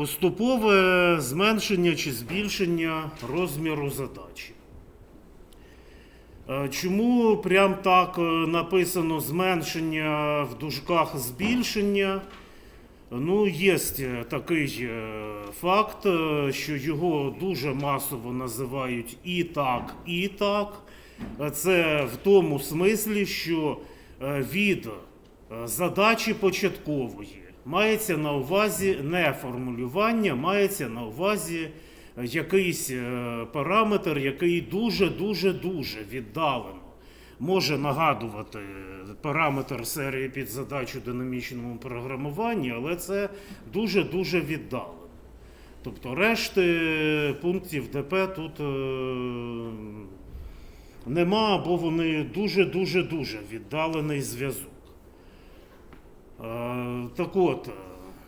Поступове зменшення чи збільшення розміру задачі. Е, Чому прям так е, написано зменшення в дужках збільшення? Ну, є такий е, факт, е, що його дуже масово називають і так, і так. Це в тому смислі, що від задачі початкової мається на увазі не формулювання, мається на увазі якийсь е, параметр, який дуже-дуже-дуже віддалено може нагадувати параметр серії під задачу динамічному програмуванні, але це дуже-дуже віддалено. Тобто решти пунктів ДП тут е, нема, або вони дуже-дуже-дуже віддалений зв'язок. Е, Так от, е,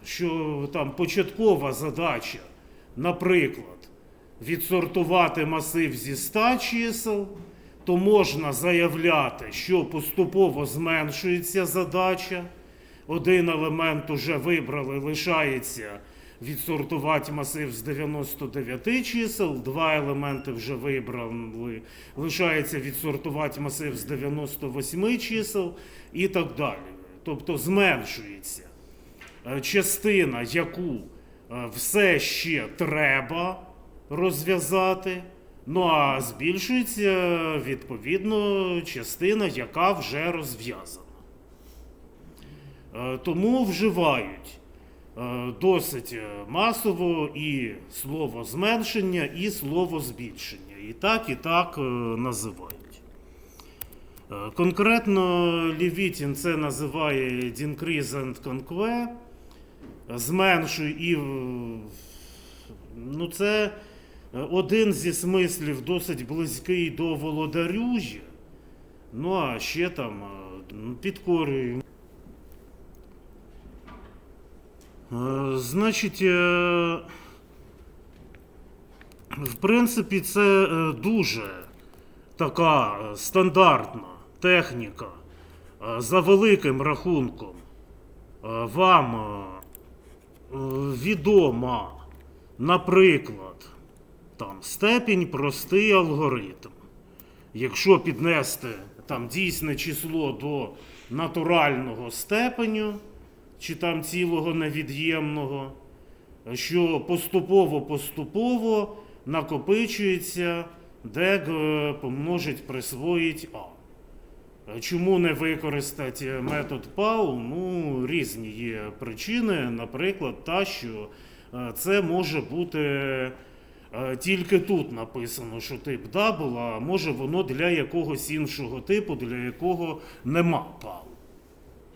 що там початкова задача, наприклад, відсортувати масив зі 100 чисел, то можна заявляти, що поступово зменшується задача. Один елемент уже вибрали, лишається відсортувати масив з 99 чисел, два елементи вже вибрали, лишається відсортувати масив з 98 чисел і так далі. Тобто зменшується е, частина, яку е, все ще треба розв'язати. Ну а збільшується відповідно частина, яка вже розв'язана. Е, Тому вживають досить масово і слово зменшення, і слово збільшення. І так, і так називають. Е, Конкретно Лівітін це називає Decrease and Conquer, зменшуй і. Ну, це один зі смислів досить близький до володарюжі. Ну, а ще там е, ну, підкорює. Е, Значить, в принципі, це дуже така стандартна техніка. Е, За великим рахунком е, вам е, відома, наприклад, там степінь простий алгоритм. Якщо піднести там дійсне число до натурального степеню, чи там цілого невід'ємного, що поступово-поступово накопичується, де помножить присвоїть А. Е, Чому не використати метод ПАУ? Ну, різні є причини. Наприклад, та, що е, це може бути е, тільки тут написано, що тип дабл, а може воно для якогось іншого типу, для якого нема ПАУ.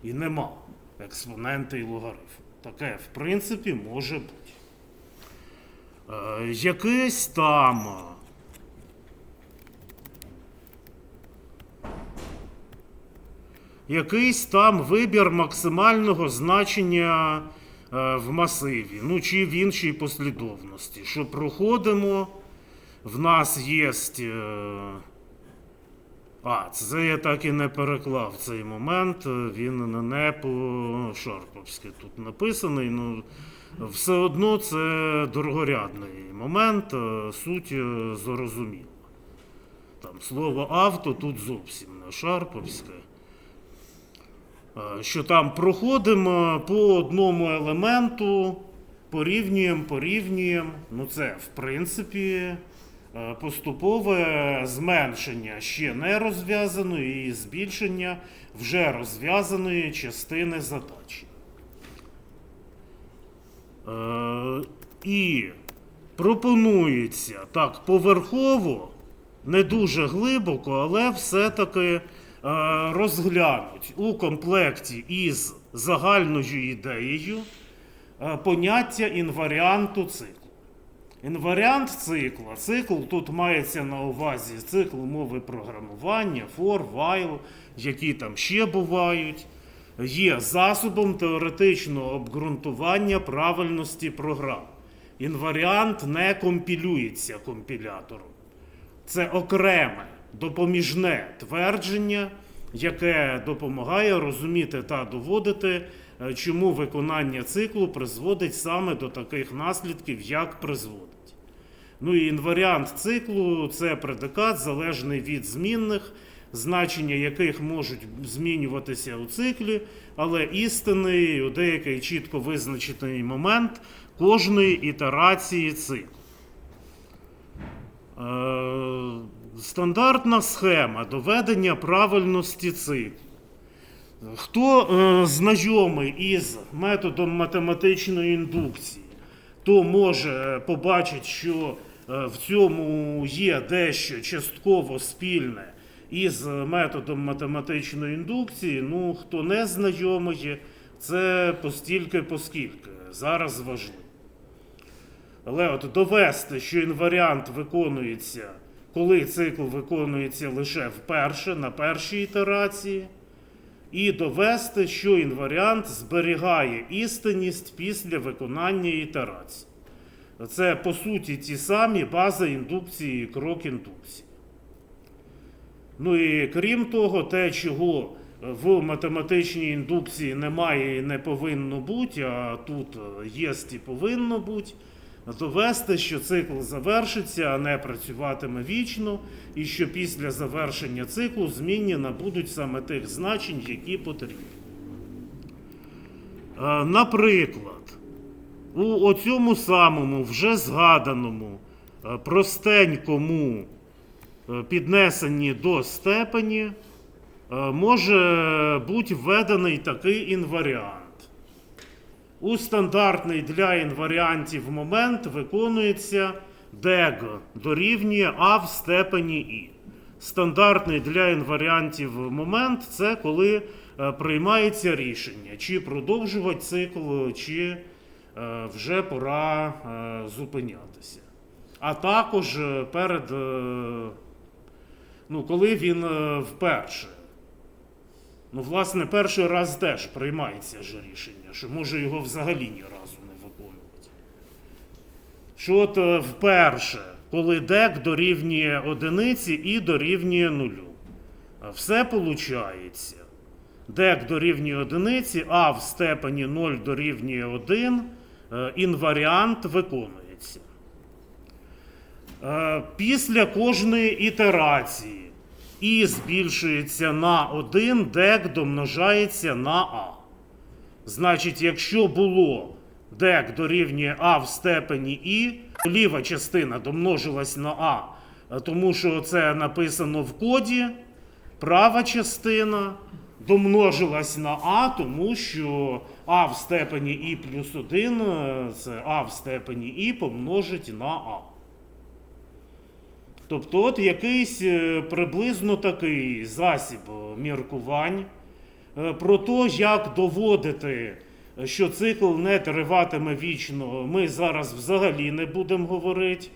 І нема експоненти і логарифм. Таке, в принципі, може бути. Е, якесь там. Якийсь там вибір максимального значення е, в масиві, ну чи в іншій послідовності. Що проходимо, в нас є. Е, а, це я так і не переклав цей момент. е, Він не по-шарповськи тут написаний. Ну, все одно це дорогорядний момент, суть зрозуміла. Там слово авто тут зовсім не шарповське. Е, Що там проходимо по одному елементу, порівнюємо, порівнюємо. Ну, це, в принципі, е, поступове зменшення ще не розв'язаної і збільшення вже розв'язаної частини задачі. Е, І пропонується так поверхово, не дуже глибоко, але все-таки розглянуть у комплекті із загальною ідеєю е, поняття інваріанту циклу. Інваріант цикла. Цикл тут мається на увазі цикл мови програмування, for, while, які там ще бувають, є засобом теоретичного обґрунтування правильності програм. Інваріант не компілюється компілятором. Це окреме допоміжне твердження, яке допомагає розуміти та доводити е, чому виконання циклу призводить саме до таких наслідків, як призводить. Ну і інваріант циклу це предикат, залежний від змінних, значення яких можуть змінюватися у циклі, але істинний у деякий чітко визначений момент кожної ітерації циклу. Е, Стандартна схема доведення правильності циклу. Хто е, знайомий із методом математичної індукції, то може побачити, що е, в цьому є дещо частково спільне із методом математичної індукції. Ну, хто не знайомий, це постільки поскільки. Зараз важливо. Але от довести, що інваріант виконується, коли цикл виконується лише вперше на першій ітерації, і довести, що інваріант зберігає істинність після виконання ітерації. Це, по суті, ті самі бази індукції і крок індукції. Ну і крім того, те, чого в математичній індукції немає і не повинно бути, а тут є і повинно бути, довести, що цикл завершиться, а не працюватиме вічно, і що після завершення циклу змінні набудуть саме тих значень, які потрібні. Е, Наприклад, у оцьому самому вже згаданому е, простенькому е, піднесенні до степені може бути введений такий інваріант. У стандартний для інваріантів момент виконується дег дорівнює А в степені І. Стандартний для інваріантів момент це коли е, приймається рішення, чи продовжувати цикл, чи е, вже пора е, зупинятися. А також перед, ну, коли він вперше. Ну, власне, перший раз теж приймається ж рішення, що може його взагалі ні разу не виконувати. Що от е, вперше, коли дек дорівнює одиниці і дорівнює нулю. Все виходить. Дек дорівнює одиниці, а в степені 0 дорівнює 1, е, інваріант виконується. Е, Після кожної ітерації і збільшується на 1, дек домножається на А. Значить, якщо було дек дорівнює А в степені І, то ліва частина домножилась на А, тому що це написано в коді, права частина домножилась на А, тому що А в степені І плюс 1 е, це А в степені І помножить на А. Тобто, от якийсь е, приблизно такий засіб е, міркувань про те, як доводити, е, що цикл не триватиме вічно, ми зараз взагалі не будемо говорити.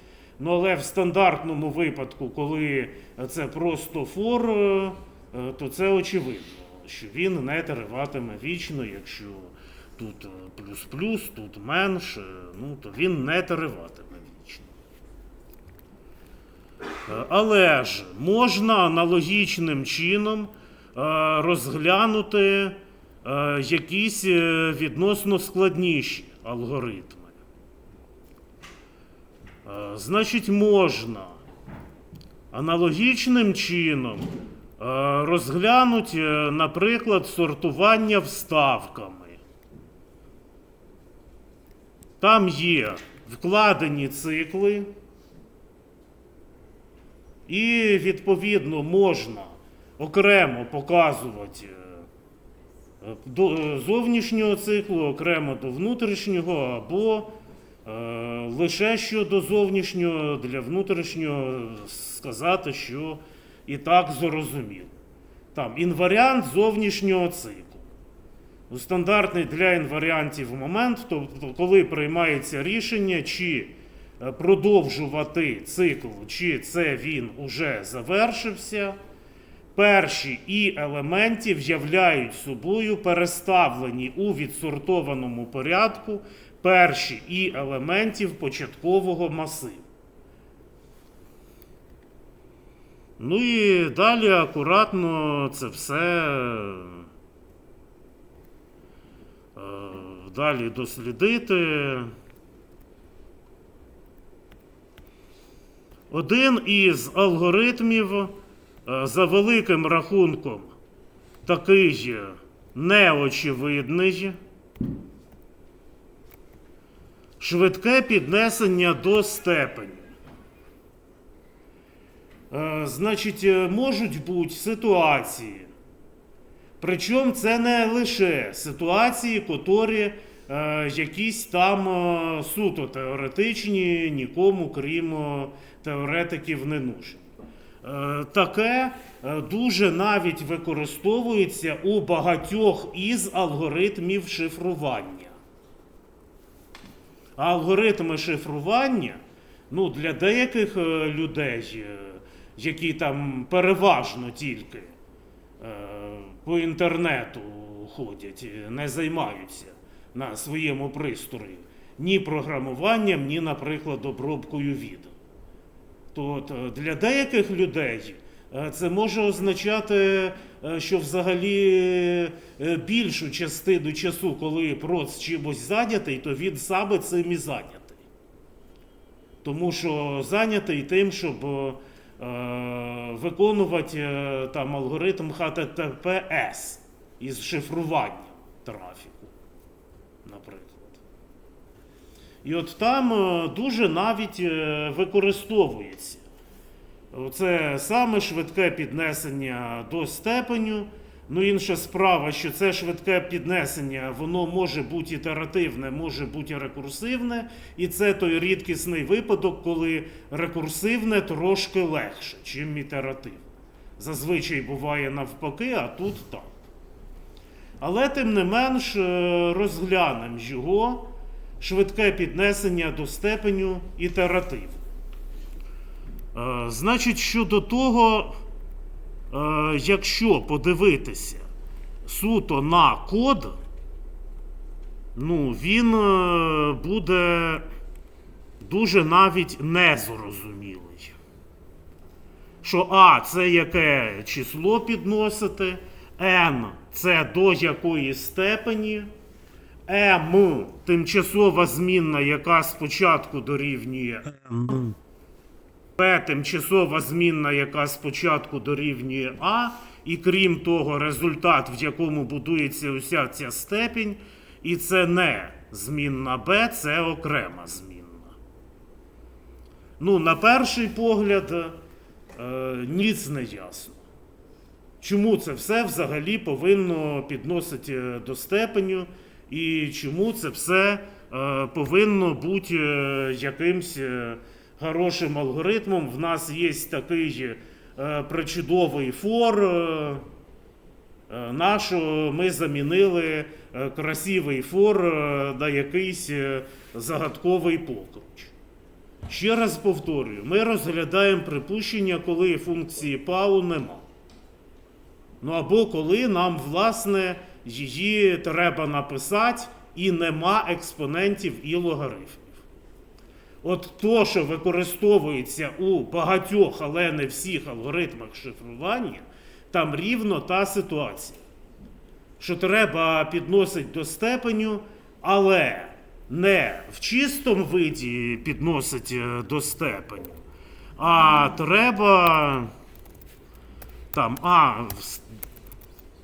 Ну, але в стандартному випадку, коли це просто фор, е, е, то це очевидно, що він не триватиме вічно, якщо тут е, плюс-плюс, тут менше, ну, то він не триватиме вічно. Е, Але ж можна аналогічним чином е, розглянути е, якісь е, відносно складніші алгоритми. Е, Значить, можна аналогічним чином е, розглянути, е, наприклад, сортування вставками. Там є вкладені цикли, і відповідно можна окремо показувати е, до е, зовнішнього циклу, окремо до внутрішнього, або е, лише щодо зовнішнього для внутрішнього сказати, що і так зрозуміло. Там інваріант зовнішнього циклу. Стандартний для інваріантів момент, тобто коли приймається рішення, чи продовжувати цикл, чи це він уже завершився, перші і елементів являють собою переставлені у відсортованому порядку перші і елементів початкового масиву. Ну і далі акуратно це все е, далі дослідити. Один із алгоритмів за великим рахунком такий неочевидний. Швидке піднесення до степені. Е, Значить, е, можуть бути ситуації. Причому це не лише ситуації, котрі е, якісь там е, суто теоретичні, нікому, крім е, теоретиків, не нужні. Е, таке е, дуже навіть використовується у багатьох із алгоритмів шифрування. Алгоритми шифрування ну, для деяких е, людей, які там переважно тільки по інтернету ходять, не займаються на своєму пристрої ні програмуванням, ні, наприклад, обробкою відео. То е, для деяких людей е, це може означати, е, що взагалі більшу частину часу, коли проц чимось зайнятий, то він саме цим і зайнятий. Тому що зайнятий тим, щоб виконувати там алгоритм HTTPS із шифруванням трафіку, наприклад. І от там е, дуже навіть е, використовується. Це саме швидке піднесення до степеню. Ну, інша справа, що це швидке піднесення, воно може бути ітеративне, може бути рекурсивне, і це той рідкісний випадок, коли рекурсивне трошки легше, чим ітеративне. Зазвичай буває навпаки, а тут так. Але тим не менш е, розглянемо його швидке піднесення до степеню ітератив. Е, Значить, щодо того, е, якщо подивитися суто на код, ну, він е, буде дуже навіть незрозумілий. Що А це яке число підносити, N це до якої степені, М тимчасова змінна, яка спочатку дорівнює N. П тимчасова змінна, яка спочатку дорівнює А, і крім того, результат, в якому будується уся ця степінь, і це не змінна Б, це окрема змінна. Ну, на перший погляд, е, ніц не ясно. Чому це все взагалі повинно підносити е, до степеню, і чому це все е, повинно бути е, якимсь е, хорошим алгоритмом. В нас є такий причудовий фор. Е, ми замінили красивий фор на якийсь загадковий покруч. Ще раз повторюю, ми розглядаємо припущення, коли функції ПАУ нема. Ну або коли нам, власне, її треба написати і нема експонентів і логарифмів. От то, що використовується у багатьох, але не всіх алгоритмах шифрування, там рівно та ситуація. Що треба підносити до степеню, але не в чистому виді підносить е, до степеню, а треба там А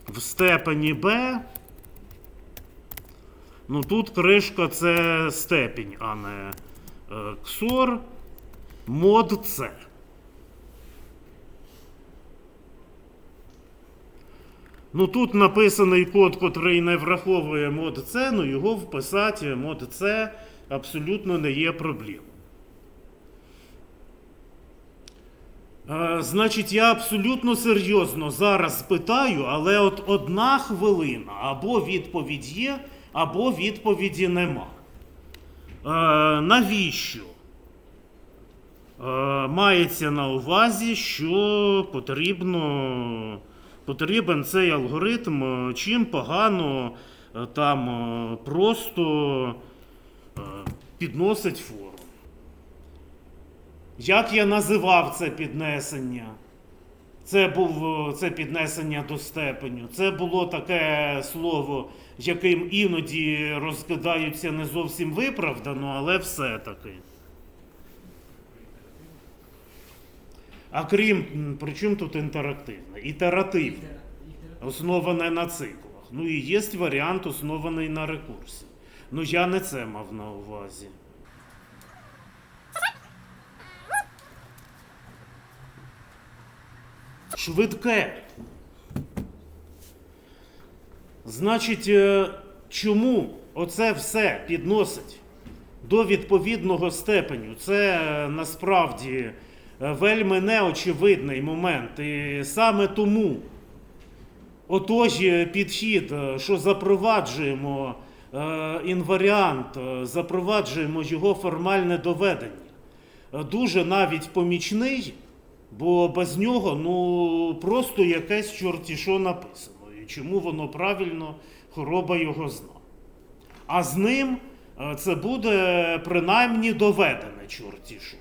в, степені Б. Ну тут кришка це степінь, а не е, ксор. Мод С. Ну тут написаний код, котрий не враховує мод С, ну його вписати мод С абсолютно не є проблемою. Е, Значить, я абсолютно серйозно зараз питаю, але от одна хвилина або відповідь є, або відповіді нема. Е, навіщо? Е, мається на увазі, що потрібно, потрібен цей алгоритм, е, чим погано е, там просто підносить форму. Як я називав це піднесення? Це був е, це піднесення до степеню. Це було таке слово, яким іноді розкидаються не зовсім виправдано, але все-таки. А крім, м, при чому тут інтерактивне? Ітеративне, основане на циклах. Ну і є варіант, оснований на рекурсі. Ну я не це мав на увазі. Швидке. Значить, е, чому оце все підносить до відповідного степеню? Це е, насправді е, вельми неочевидний момент. І саме тому отож підхід, що запроваджуємо інваріант, запроваджуємо його формальне доведення. Дуже навіть помічний, бо без нього ну просто якесь чорті що написано. І чому воно правильно, хвороба його зна. А з ним е, це буде принаймні доведене чорті що.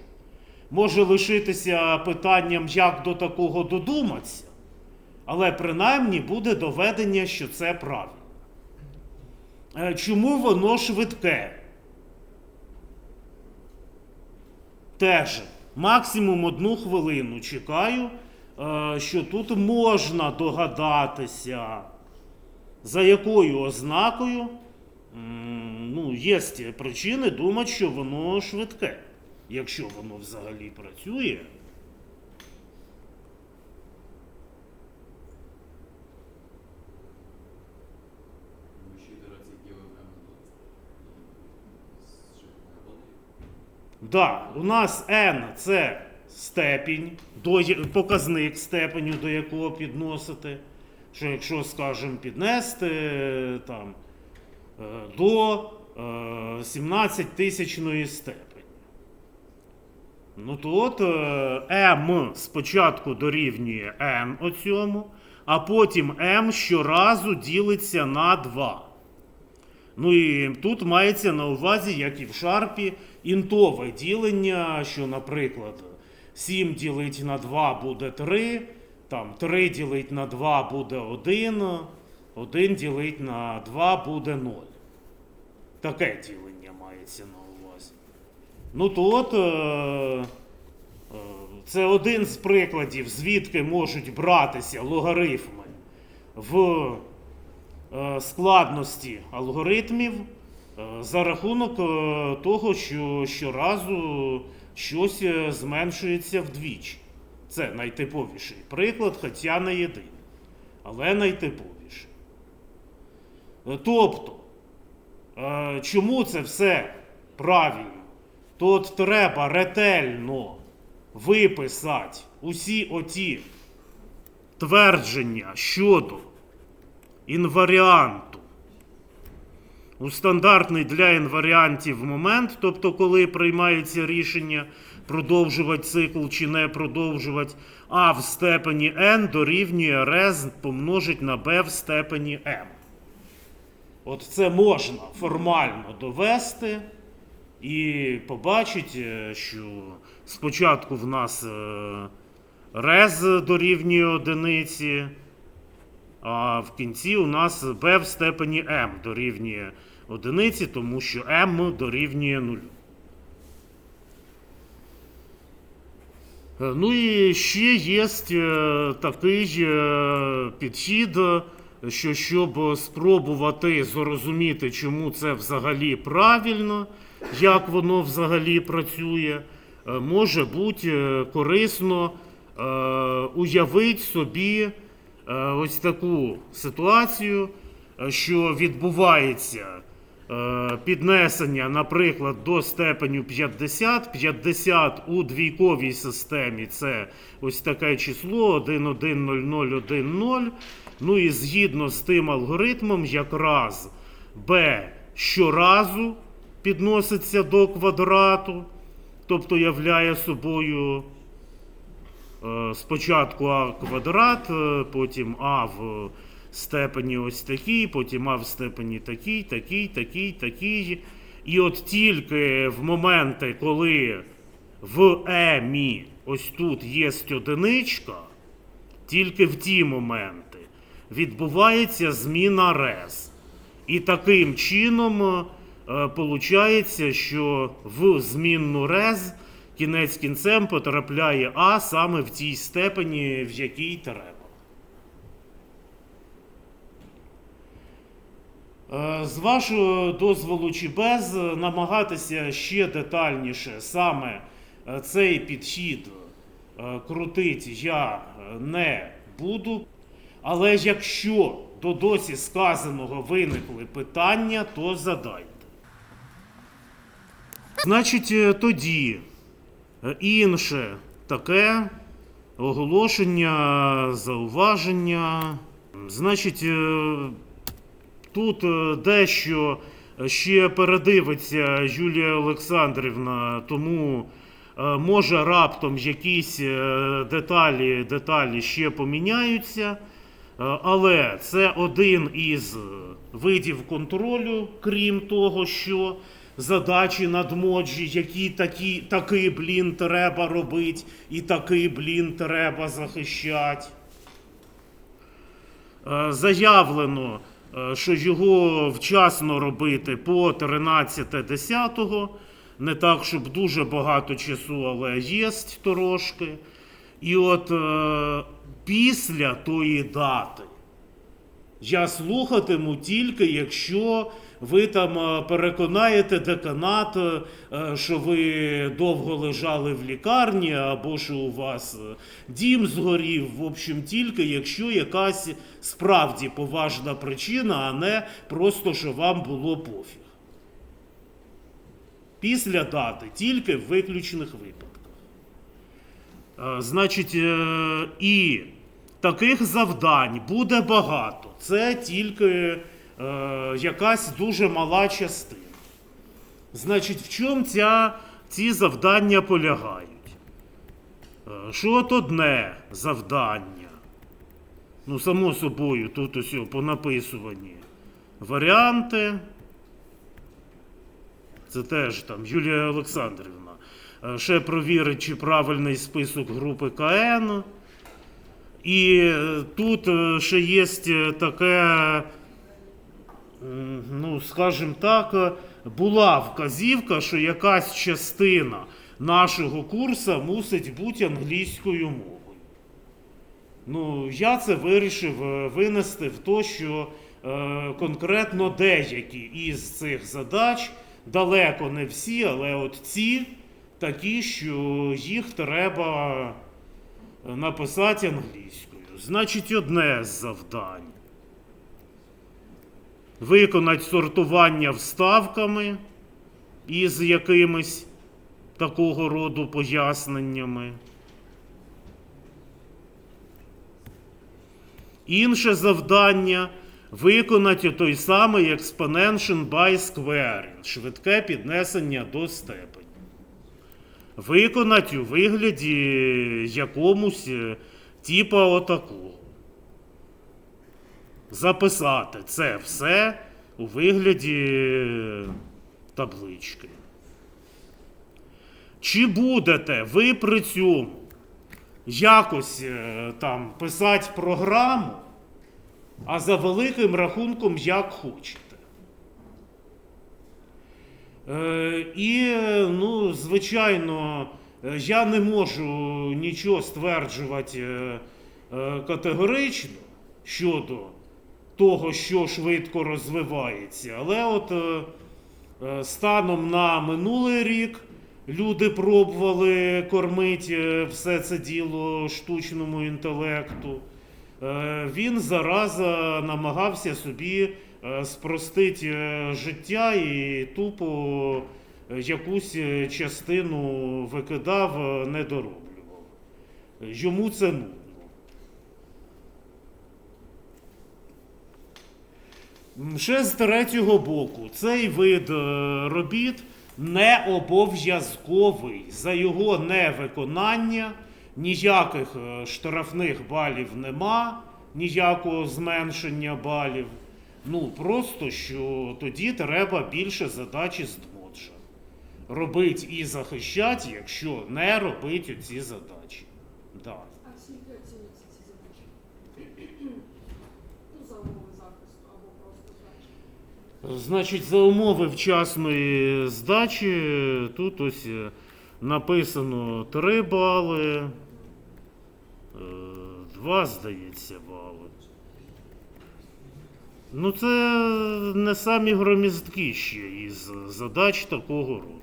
Може лишитися питанням, як до такого додуматися, але принаймні буде доведення, що це правильно. Е, Чому воно швидке? Теж максимум одну хвилину чекаю, е, що тут можна догадатися, за якою ознакою ну, є причини думати, що воно швидке, якщо воно взагалі працює. Да, у нас n це степінь, до, показник степеню, до якого підносити. Що якщо, скажімо, піднести е, там, е, до е, 17 тисячної степені. Ну то от е, m спочатку дорівнює n оцьому, а потім m щоразу ділиться на 2. Ну і тут мається на увазі, як і в шарпі, інтове ділення, що, наприклад, 7 ділить на 2 буде 3, там 3 ділить на 2 буде 1, 1 ділить на 2 буде 0. Таке ділення мається на увазі. Ну то от е, е, це один з прикладів, звідки можуть братися логарифми в складності алгоритмів е, за рахунок е, того, що щоразу щось е, зменшується вдвічі. Це найтиповіший приклад, хоча не єдиний, але найтиповіший. Е, Тобто, е, чому це все правильно? То от треба ретельно виписати усі оті твердження щодо інваріанту. У стандартний для інваріантів момент, тобто коли приймається рішення продовжувати цикл чи не продовжувати, а в степені n дорівнює рез помножить на b в степені m. От це можна формально довести і побачити, що спочатку в нас е, рез дорівнює одиниці. А в кінці у нас b в степені m дорівнює одиниці, тому що m дорівнює нулю. Е, Ну і ще є е, такий е, підхід, що щоб спробувати зрозуміти, чому це взагалі правильно, як воно взагалі працює, може бути корисно уявити собі ось таку ситуацію, е, що відбувається е, піднесення, наприклад, до степеню 50. 50 у двійковій системі це ось таке число 110010. Ну і згідно з тим алгоритмом, якраз b щоразу підноситься до квадрату, тобто являє собою Е, Спочатку а квадрат, е, потім а в степені ось такий, потім а в степені такий, такий, такий, такий. І от тільки в моменти, коли в емі ось тут є одиничка, тільки в ті моменти відбувається зміна РЕС. І таким чином виходить, що в змінну РЕЗ кінець кінцем потрапляє А саме в тій степені, в якій треба. Е, З вашого дозволу чи без, намагатися ще детальніше саме е, цей підхід е, крутити я не буду. Але якщо до досі сказаного виникли питання, то задайте. Значить, тоді інше таке оголошення, зауваження. Значить, е, тут е, дещо ще передивиться Юлія Олександрівна, тому е, може раптом якісь деталі, деталі ще поміняються. Але це один із видів контролю, крім того, що задачі надмоджі, які такі, такий блін треба робити, і такий блін треба захищати. Е, Заявлено, е, що його вчасно робити по 13.10. Не так, щоб дуже багато часу, але є трошки. І от е, після тої дати я слухатиму тільки, якщо ви там е, переконаєте деканат, е, що ви довго лежали в лікарні, або що у вас е, дім згорів. В общем, тільки якщо якась справді поважна причина, а не просто що вам було пофіг. Після дати тільки в виключених випадках. Значить, і таких завдань буде багато. Це тільки якась дуже мала частина. Значить, в чому ця, ці завдання полягають? Е, Що от одне завдання? Ну, само собою, тут ось по написуванні. Варіанти. Це теж там Юлія Олександрівна. Е, Ще провірить, чи правильний список групи КН. І е, тут е, ще є таке, ну, скажімо так, е, була вказівка, що якась частина нашого курсу мусить бути англійською мовою. Ну, я це вирішив е, винести в те, що е, конкретно деякі із цих задач, далеко не всі, але от ці такі, що їх треба е, написати англійською. Значить, одне з завдань. Виконати сортування вставками із якимись такого роду поясненнями. Інше завдання виконати той самий exponential by squaring, швидке піднесення до степені. Виконати у вигляді якомусь е, типа отакого. Записати це все у вигляді е, таблички. Чи будете ви при цьому якось е, там писати програму, а за великим рахунком як хочете? Е, і, ну, звичайно, я не можу нічого стверджувати е, категорично щодо того, що швидко розвивається. Але от е, е, станом на минулий рік люди пробували кормити все це діло штучному інтелекту. Е, Він зараза намагався собі е, спростити е, життя і тупо е, якусь е, частину викидав, е, не дороблював. Йому це нудно. Ще з третього боку, цей вид е, робіт не обов'язковий. За його невиконання ніяких е, штрафних балів нема, ніякого зменшення балів. Ну, просто що тоді треба більше задачі з дмоджа. Робить і захищати, якщо не робить ці задачі? Значить, за умови вчасної здачі тут ось е, написано 3 бали, 2, здається, бали. Ну, це не самі громіздкі ще із задач такого роду.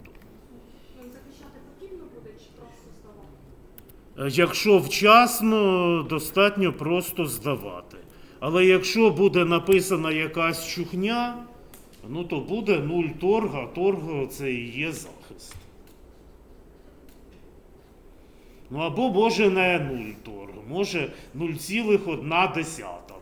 Ну, захищати потрібно буде чи просто здавати? Якщо вчасно, достатньо просто здавати. Але якщо буде написана якась чухня, ну то буде нуль торг, а торг це і є захист. Ну або може не нуль торг, може 0,1 десята